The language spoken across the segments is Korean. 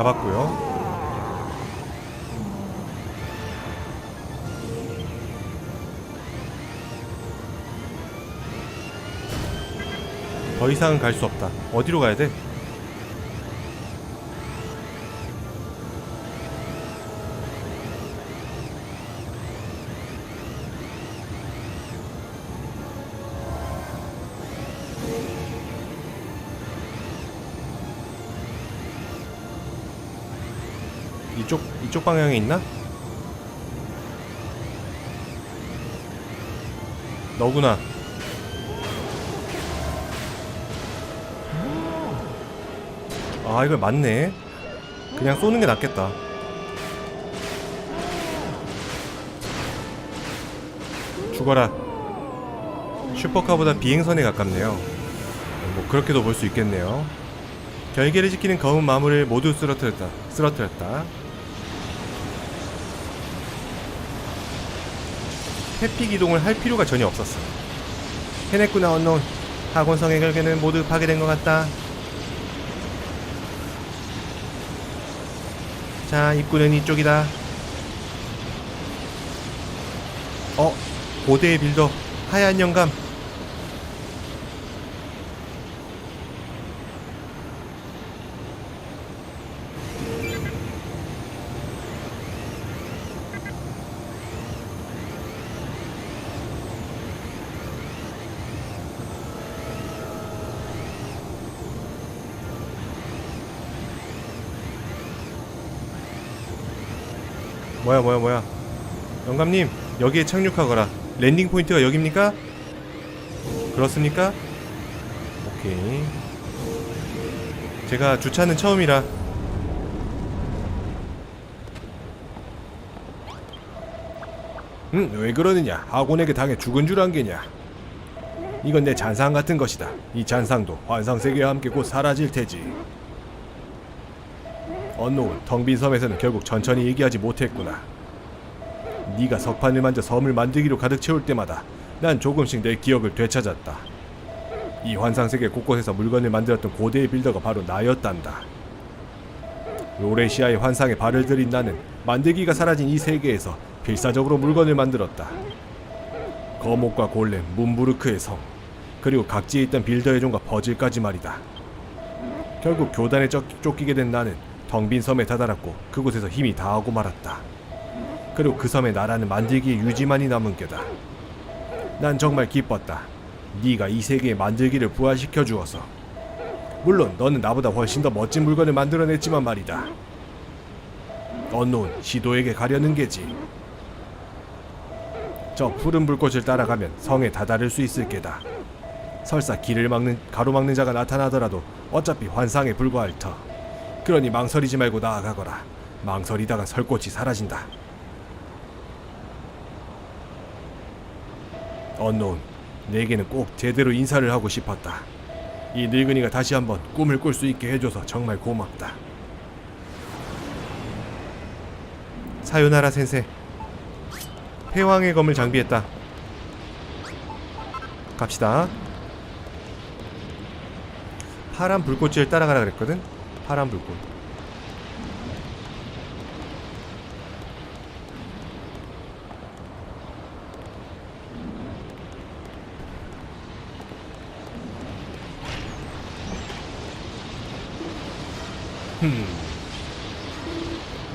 잡았고요. 더 이상은 갈 수 없다. 어디로 가야 돼? 이쪽 방향에 있나? 너구나. 아 이걸 맞네. 그냥 쏘는 게 낫겠다. 죽어라. 슈퍼카보다 비행선에 가깝네요. 뭐 그렇게도 볼 수 있겠네요. 결계를 지키는 검은 마물을 모두 쓰러뜨렸다. 쓰러뜨렸다. 회피 기동을 할 필요가 전혀 없었어. 해냈구나 언론. 학원성의 결계는 모두 파괴된 것 같다. 자, 입구는 이쪽이다. 어, 고대의 빌더 하얀 영감. 뭐야 뭐야 뭐야 영감님 여기에 착륙하거라 랜딩 포인트가 여기입니까? 그렇습니까? 오케이 제가 주차는 처음이라 응, 왜 그러느냐? 학원에게 당해 죽은 줄 안겠냐? 이건 내 잔상 같은 것이다. 이 잔상도 환상 세계와 함께 곧 사라질 테지. 언노운 텅빈 섬에서는 결국 천천히 얘기하지 못했구나. 네가 석판을 만져 섬을 만들기로 가득 채울 때마다 난 조금씩 내 기억을 되찾았다. 이 환상 세계 곳곳에서 물건을 만들었던 고대의 빌더가 바로 나였단다. 로레시아의 환상에 발을 들인 나는 만들기가 사라진 이 세계에서 필사적으로 물건을 만들었다. 거목과 골렘, 문부르크의 성, 그리고 각지에 있던 빌더의 종과 버질까지 말이다. 결국 교단에 쫓, 쫓기게 된 나는 텅빈 섬에 다다랐고 그곳에서 힘이 다하고 말았다. 그리고 그 섬의 나라는 만들기의 유지만이 남은 게다. 난 정말 기뻤다. 네가 이 세계의 만들기를 부활시켜 주어서. 물론 너는 나보다 훨씬 더 멋진 물건을 만들어냈지만 말이다. 언노운 시도에게 가려는 게지. 저 푸른 불꽃을 따라가면 성에 다다를 수 있을 게다. 설사 길을 막는 가로막는 자가 나타나더라도 어차피 환상에 불과할 터. 그러니 망설이지 말고 나아가거라. 망설이다가 설꽃이 사라진다. 언노운, 내게는 꼭 제대로 인사를 하고 싶었다. 이 늙은이가 다시 한번 꿈을 꿀 수 있게 해줘서 정말 고맙다. 사요나라 센세. 패왕의 검을 장비했다. 갑시다. 파란 불꽃을 따라가라 그랬거든. 파란 불꽃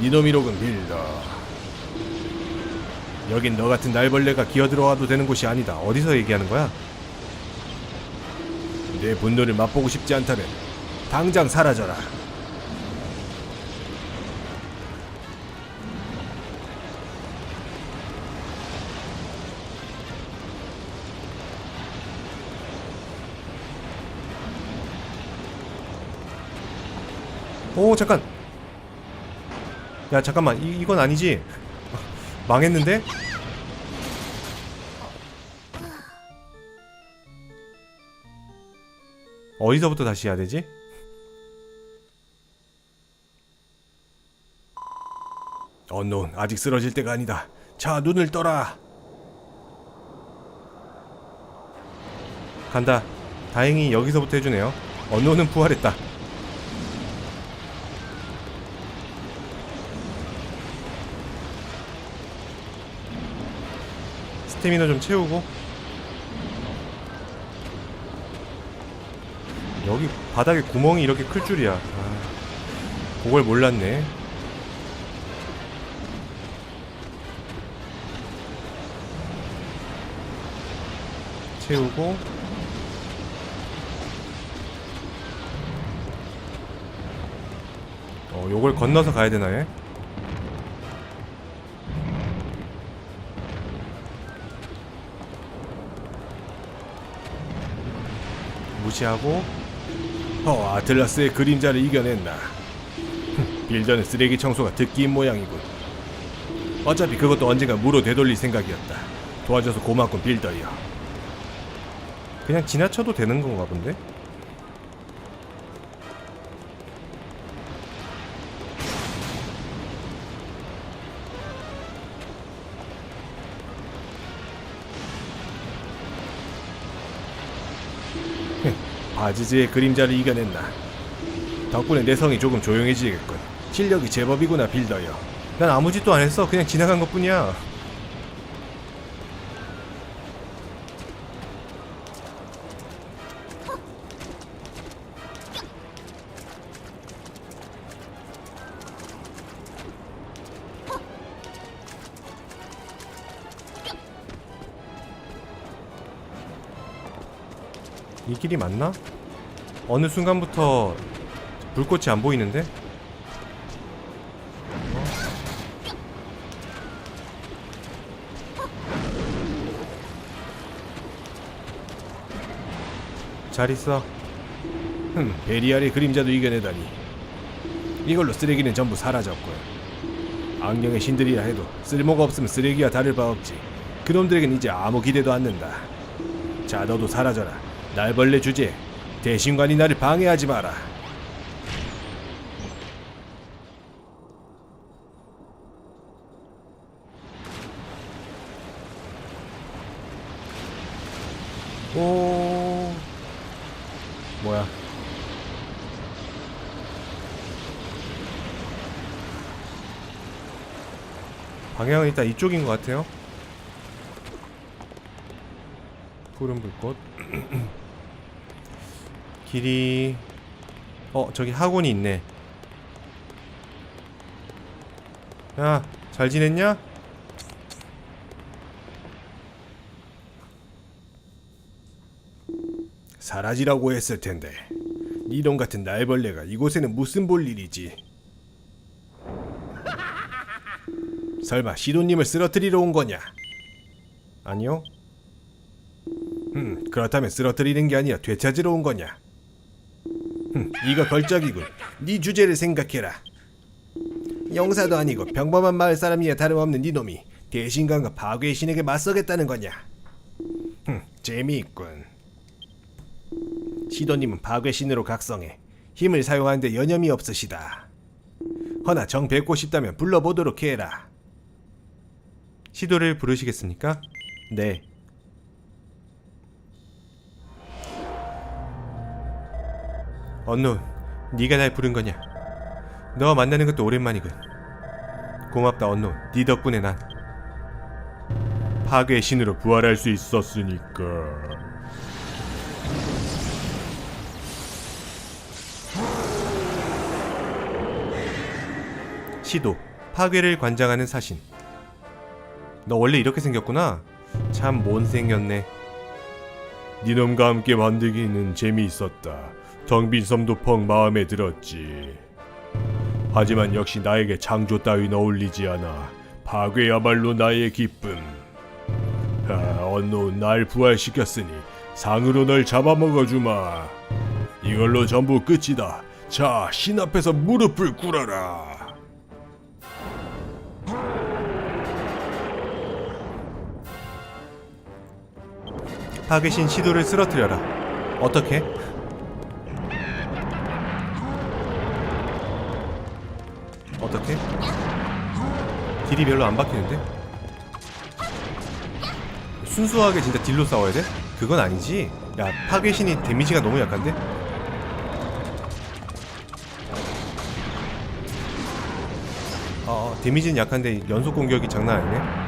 이놈이로군 빌더. 여긴 너 같은 날벌레가 기어들어와도 되는 곳이 아니다. 어디서 얘기하는 거야? 내 분노를 맛보고 싶지 않다면 당장 사라져라. 오 잠깐 야 잠깐만 이, 이건 아니지 망했는데? 어디서부터 다시 해야 되지? 언노운 아직 쓰러질 때가 아니다. 자 눈을 떠라. 간다 다행히 여기서부터 해주네요 언노는 부활했다 스태미너 좀 채우고. 여기 바닥에 구멍이 이렇게 클 줄이야. 아, 그걸 몰랐네. 채우고. 어 요걸 건너서 가야 되나 얘? 무시하고 어, 아틀라스의 그림자를 이겨냈나. 흠, 빌더는 쓰레기 청소가 듣기인 모양이군. 어차피 그것도 언젠가 무로 되돌릴 생각이었다. 도와줘서 고맙군 빌더여. 그냥 지나쳐도 되는 건가 본데? 바지즈의 그림자를 이겨냈나. 덕분에 내 성이 조금 조용해지겠군. 실력이 제법이구나 빌더여. 난 아무 짓도 안 했어. 그냥 지나간 것 뿐이야. 이 길이 맞나? 어느 순간부터 불꽃이 안 보이는데? 잘 있어. 흠, 베리알의 그림자도 이겨내다니. 이걸로 쓰레기는 전부 사라졌군. 안경의 신들이라 해도 쓸모가 없으면 쓰레기와 다를 바 없지. 그놈들에겐 이제 아무 기대도 않는다. 자, 너도 사라져라. 날벌레 주제. 대신관이 나를 방해하지 마라. 오. 뭐야? 방향은 일단 이쪽인 것 같아요. 푸른 불꽃. 길이. 어, 저기 학원이 있네. 야, 잘 지냈냐? 사라지라고 했을 텐데. 이놈 같은 날벌레가 이곳에는 무슨 볼 일이지? 설마 시도님을 쓰러뜨리러 온 거냐? 아니요. 음, 그렇다면 쓰러뜨리는 게 아니라 되찾으러 온 거냐? 흠, 이거 걸작이군. 네 주제를 생각해라. 영사도 아니고 평범한 마을 사람이야 다름없는 네 놈이 대신관과 파괴의 신에게 맞서겠다는 거냐? 흠, 재미있군. 시도님은 파괴 신으로 각성해 힘을 사용하는데 여념이 없으시다. 허나 정 뵙고 싶다면 불러보도록 해라. 시도를 부르시겠습니까? 네. 언노, 네가 날 부른 거냐? 너와 만나는 것도 오랜만이군. 고맙다, 언노. 네 덕분에 난 파괴의 신으로 부활할 수 있었으니까. 시도, 파괴를 관장하는 사신. 너 원래 이렇게 생겼구나. 참 못생겼네. 니놈과 함께 만들기는 재미있었다. 텅빈 섬도 펑 마음에 들었지. 하지만 역시 나에게 창조 따윈 어울리지 않아. 파괴야말로 나의 기쁨. 아, 언노 날 부활시켰으니 상으로 널 잡아먹어 주마. 이걸로 전부 끝이다. 자, 신 앞에서 무릎을 꿇어라. 파괴신 시도를 쓰러뜨려라. 어떻게? 딜이 별로 안 박히는데? 순수하게 진짜 딜로 싸워야 돼? 그건 아니지. 야, 파괴신이 데미지가 너무 약한데? 어, 데미지는 약한데 연속 공격이 장난 아니네.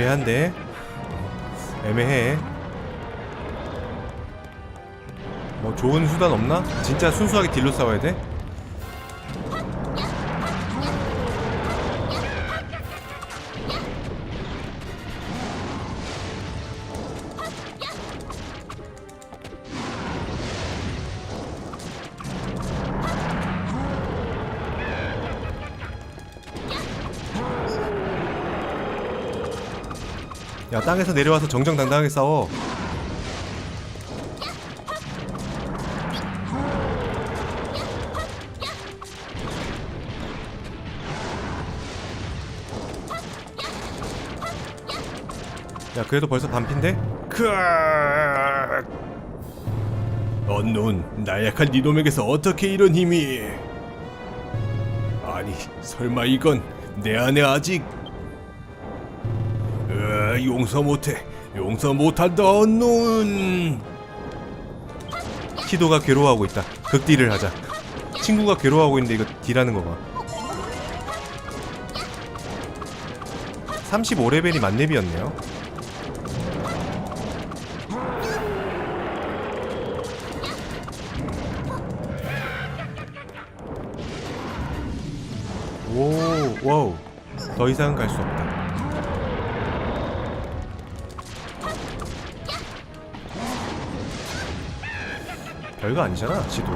애매한데 애매해 뭐 좋은 수단 없나? 진짜 순수하게 딜로 싸워야 돼? 야 땅에서 내려와서 정정당당하게 싸워 야 그래도 벌써 반핀데? 크악! 언론 나약한 니놈에게서 어떻게 이런 힘이? 아니 설마 이건 내 안에 아직 으, 용서 못해. 용서 못한다 언론 키도가 괴로워하고 있다. 극딜을 하자. 친구가 괴로워하고 있는데 이거 딜하는 거 봐. 35레벨이 만렙이었네요. 오, 와우. 더 이상 갈 수 없다. 별거 아니잖아, 지도.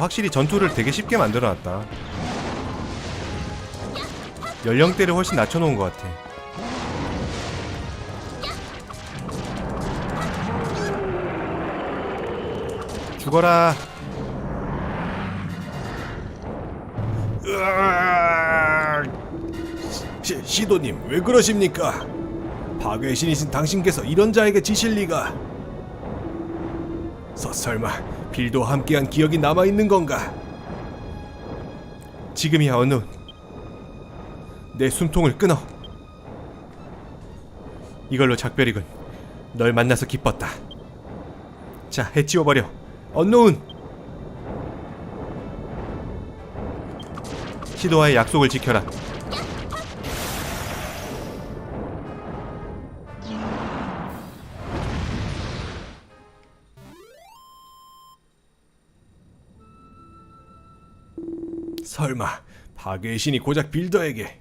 확실히 전투를 되게 쉽게 만들어놨다. 연령대를 훨씬 낮춰놓은 것 같아. 죽어라. 시, 시도님 왜 그러십니까? 파괴의 신이신 당신께서 이런 자에게 지실 리가 서, 설마 빌도와 함께한 기억이 남아 있는 건가? 지금이야, 어느. 내 숨통을 끊어. 이걸로 작별이군. 널 만나서 기뻤다. 자, 해치워 버려. 언노운! 시도와의 약속을 지켜라. 설마 파괴의 신이 고작 빌더에게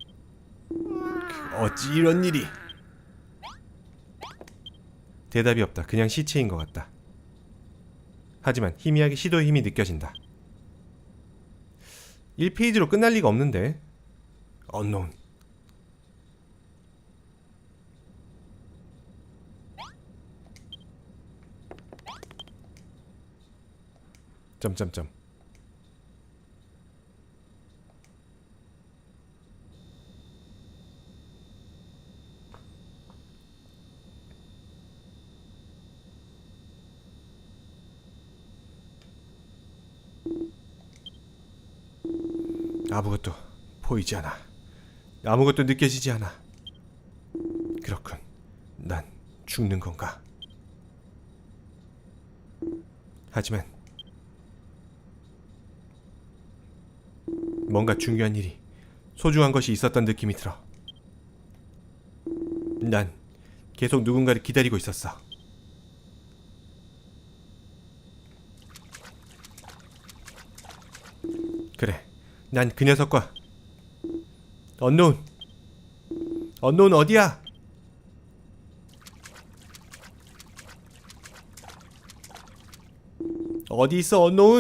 그 어찌 이런 일이 대답이 없다. 그냥 시체인 것 같다. 하지만 희미하게 시도의 힘이 느껴진다. 1페이지로 끝날 리가 없는데. 언론 점점점. 아무것도 보이지 않아. 아무것도 느껴지지 않아. 그렇군. 난 죽는 건가? 하지만 뭔가 중요한 일이 소중한 것이 있었던 느낌이 들어. 난 계속 누군가를 기다리고 있었어. 그래, 난 그 녀석과. 언노운, 언노운 어디야? 어디 있어, 언노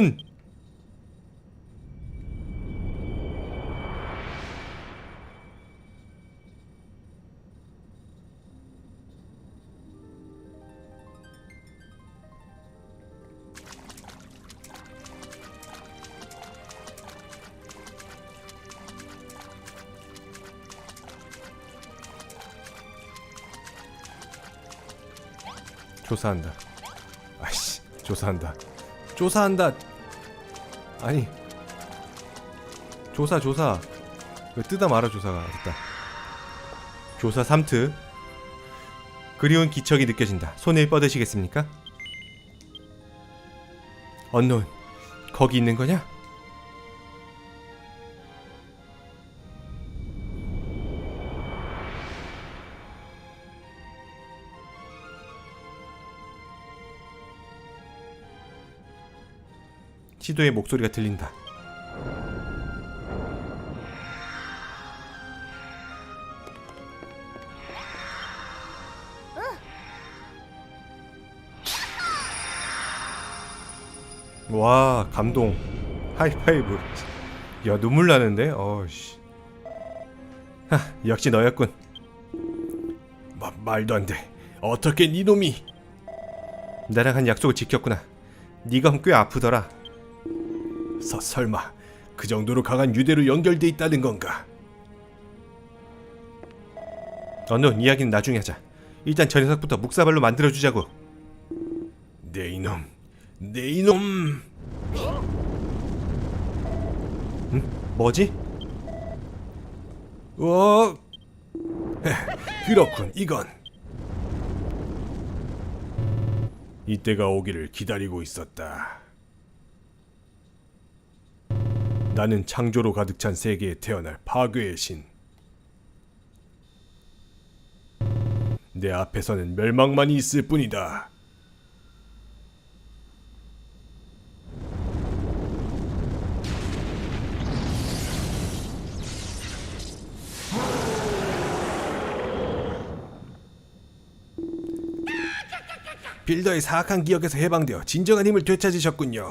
조사한다. 아이씨, 조사한다. 조사한다. 아니, 조사 조사. 왜 뜨다 말아 조사가 됐다. 조사 3트. 그리운 기척이 느껴진다. 손을 뻗으시겠습니까? 언론 거기 있는 거냐? 시도의 목소리가 들린다. 와 감동. 하이파이브. 야 눈물 나는데? 어씨. 하 역시 너였군. 마, 말도 안 돼. 어떻게 네 놈이? 나랑 한 약속을 지켰구나. 네가 꽤 아프더라 서, 설마 그 정도로 강한 유대로 연결돼 있다는 건가? 언론 이야기는 나중에 하자 일단 저 녀석부터 묵사발로 만들어주자고 내 이놈, 내 이놈. 뭐지? 어, 그렇군. 이건 이때가 오기를 기다리고 있었다. 나는 창조로 가득 찬 세계에 태어날 파괴의 신. 내 앞에서는 멸망만이 있을 뿐이다. 빌더의 사악한 기억에서 해방되어 진정한 힘을 되찾으셨군요.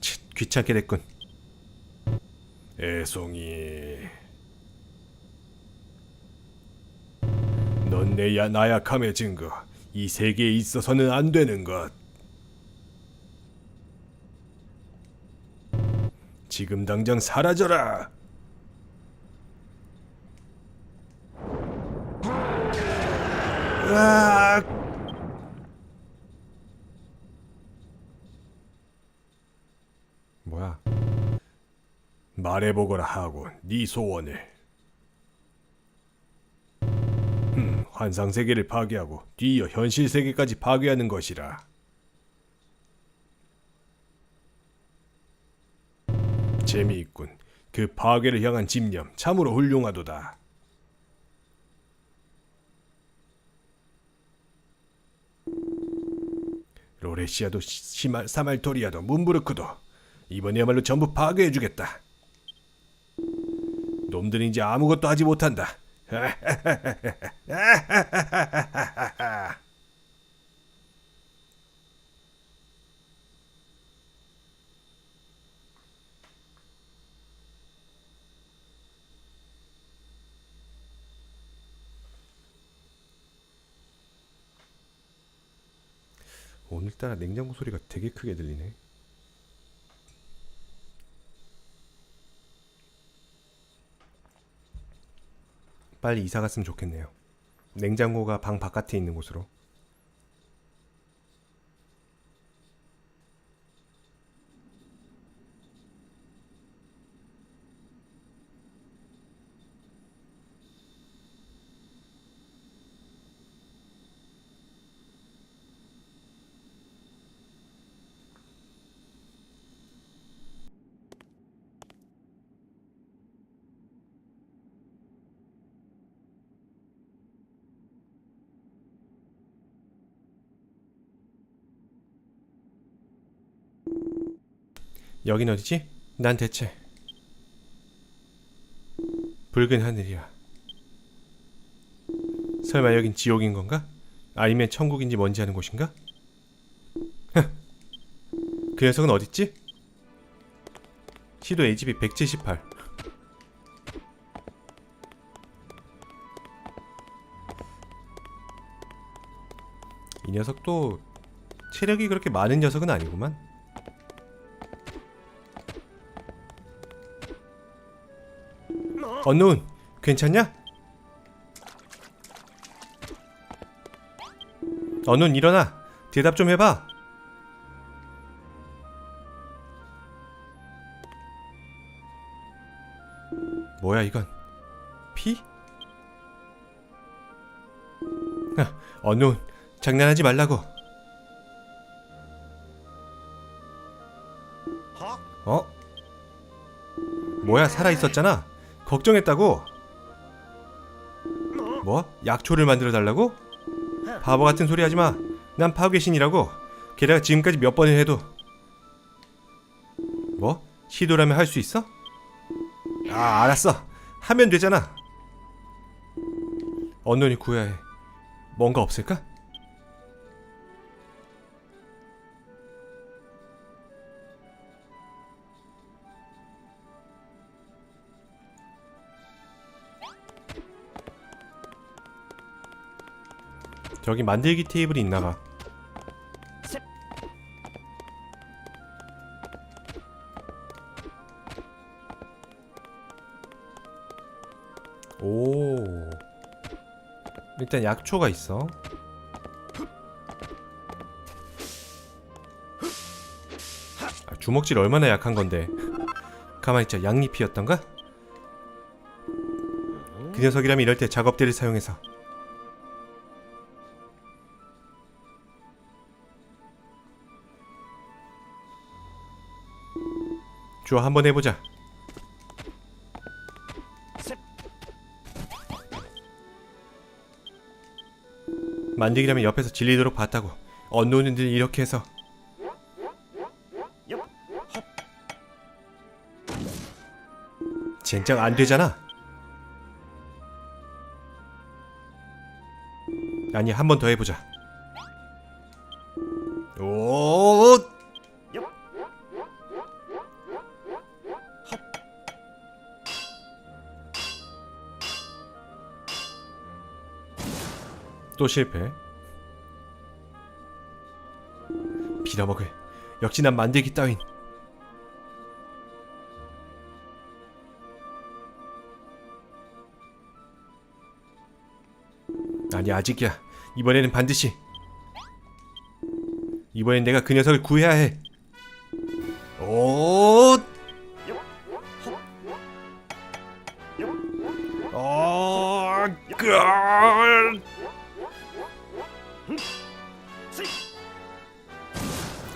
치, 귀찮게 됐군 애송이. 넌 내 나약함의 증거. 이 세계에 있어서는 안 되는 것. 지금 당장 사라져라. 으악! 말해보거라 하고 네 소원을. 음, 환상 세계를 파괴하고 뒤이어 현실 세계까지 파괴하는 것이라. 재미있군. 그 파괴를 향한 집념 참으로 훌륭하도다. 로레시아도 시- 시말 사말토리아도 문부르크도 이번에야말로 전부 파괴해주겠다. 놈들은 이제 아무것도 하지 못한다. 오늘따라 냉장고 소리가 되게 크게 들리네 빨리 이사 갔으면 좋겠네요. 냉장고가 방 바깥에 있는 곳으로 여긴 어디지? 난 대체 붉은 하늘이야. 설마 여긴 지옥인 건가? 아니면 천국인지 뭔지 아는 곳인가? 흥. 그 녀석은 어딨지? 시도 AGB 178. 이 녀석도 체력이 그렇게 많은 녀석은 아니구만. 언노운 괜찮냐? 언론 일어나. 대답 좀 해봐. 뭐야 이건? 피? 아, 언론 장난하지 말라고. 어? 뭐야 살아 있었잖아. 걱정했다고. 뭐? 약초를 만들어 달라고? 바보 같은 소리 하지 마. 난 파괴신이라고. 게다가 지금까지 몇 번을 해도 뭐? 시도라면 할 수 있어? 아, 알았어. 하면 되잖아. 언론이 구해야 해. 뭔가 없을까? 저기 만들기 테이블이 있나 봐. 오. 일단 약초가 있어. 아, 주먹질 얼마나 약한 건데. 가만히 있자. 양잎이었던가? 그 녀석이라면 이럴 때 작업대를 사용해서 좋아 한번 해보자. 만들기라면 옆에서 질리도록 봤다고. 언노인들 이렇게 해서. 젠장 안 되잖아. 아니 한 번 더 해보자 또 실패. 빌어먹을. 역시 난 만들기 따윈. 아니 아직이야. 이번에는 반드시. 이번엔 내가 그 녀석을 구해야 해.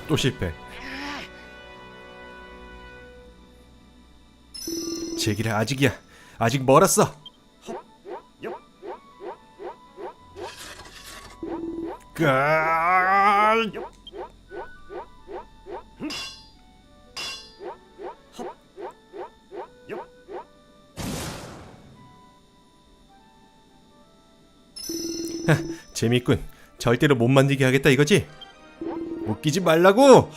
또 실패. 제기라 아직이야. 아직 멀었어. 깔. 하, 재밌군. 절대로 못 만들게 하겠다 이거지? 웃기지 말라고.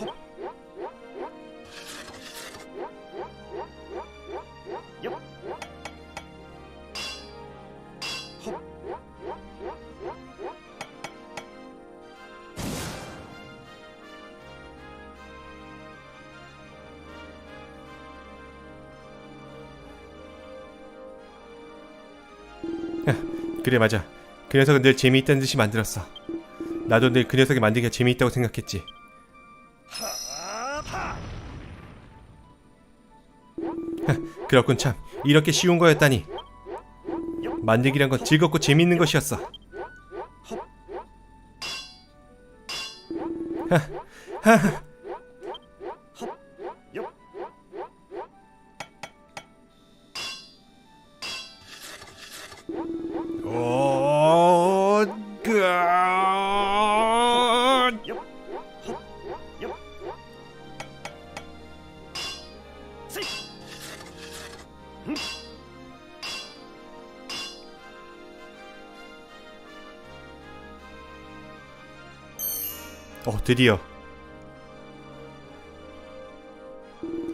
하, 그래 맞아. 그 녀석은 늘 재미있다는 듯이 만들었어. 나도 늘 그 녀석이 만들기가 재미있다고 생각했지. 하, 그렇군 참. 이렇게 쉬운 거였다니. 만들기란 건 즐겁고 재미있는 것이었어. 하, 하, 드디어.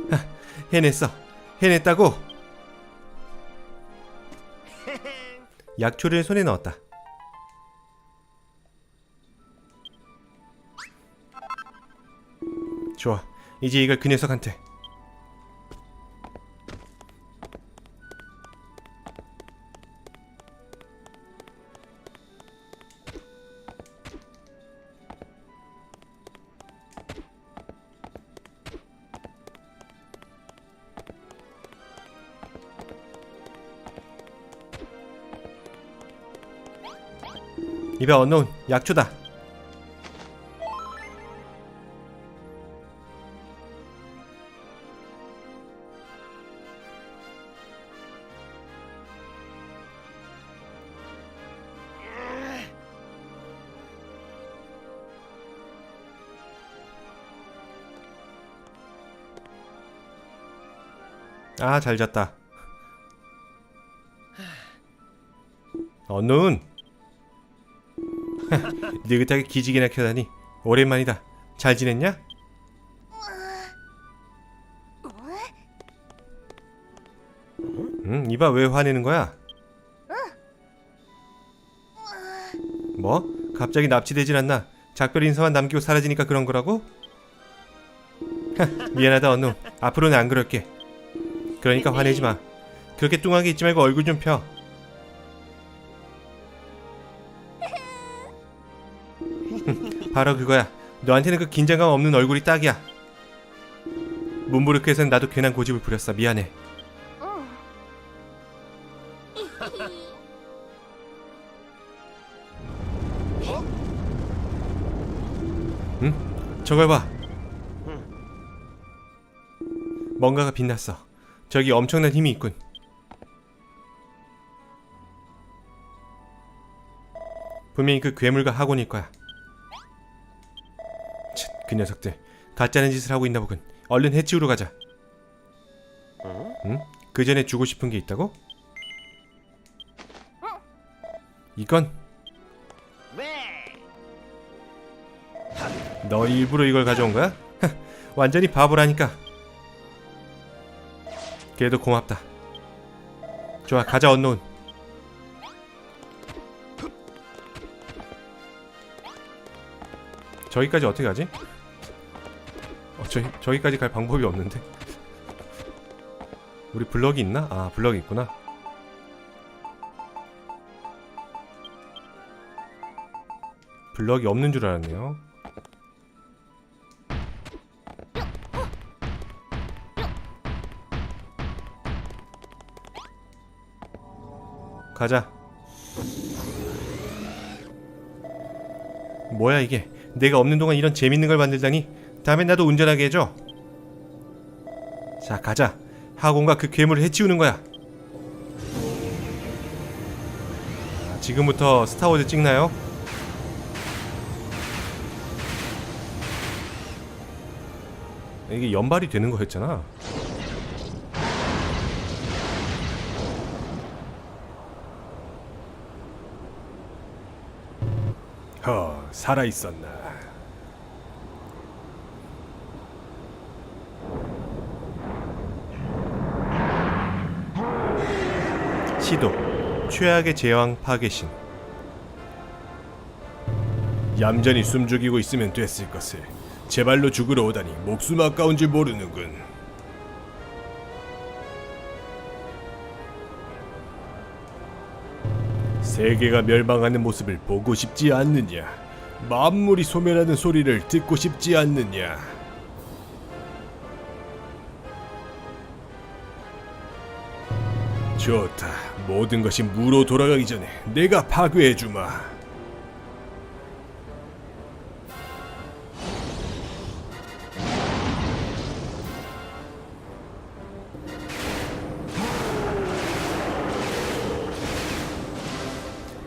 하, 해냈어. 해냈다고. 약초를 손에 넣었다. 좋아. 이제 이걸 그 녀석한테. 이봐 언노운 약초다. 아, 잘 잤다. 언눈 느긋하게 기지개나 켜다니 오랜만이다. 잘 지냈냐? 응, 이봐 왜 화내는 거야? 뭐? 갑자기 납치되질 않나? 작별 인사만 남기고 사라지니까 그런 거라고? 미안하다 언눈. 앞으로는 안 그럴게. 그러니까 화내지 마. 그렇게 뚱하게 있지 말고 얼굴 좀 펴. 바로 그거야. 너한테는 그 긴장감 없는 얼굴이 딱이야. 문부르크에선 나도 괜한 고집을 부렸어. 미안해. 응? 저걸 봐. 뭔가가 빛났어. 저기 엄청난 힘이 있군. 분명히 그 괴물과 학원일 거야. 쳇, 그 녀석들 가짜는 짓을 하고 있나 보군. 얼른 해치우러 가자. 응? 그 전에 주고 싶은 게 있다고? 이건 너 일부러 이걸 가져온 거야? 완전히 바보라니까. 그래도 고맙다. 좋아, 가자 언노운. 저기까지 어떻게 가지? 어, 저기 저기까지 갈 방법이 없는데. 우리 블럭이 있나? 아, 블럭이 있구나. 블럭이 없는 줄 알았네요. 가자. 뭐야 이게? 내가 없는 동안 이런 재밌는 걸 만들다니. 다음엔 나도 운전하게 해줘. 자, 가자. 학원과 그 괴물을 해치우는 거야. 자, 지금부터 스타워즈 찍나요? 이게 연발이 되는 거였잖아. 허, 살아 있었나? 시도 최악의 제왕 파괴신 얌전히 숨죽이고 있으면 됐을 것을 제발로 죽으러 오다니 목숨 아까운 줄 모르는군. 세계가 멸망하는 모습을 보고 싶지 않느냐? 만물이 소멸하는 소리를 듣고 싶지 않느냐? 좋다. 모든 것이 무로 돌아가기 전에 내가 파괴해 주마.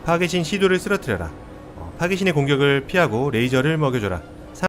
파괴신 시도를 쓰러뜨려라 어, 파괴신의 공격을 피하고 레이저를 먹여줘라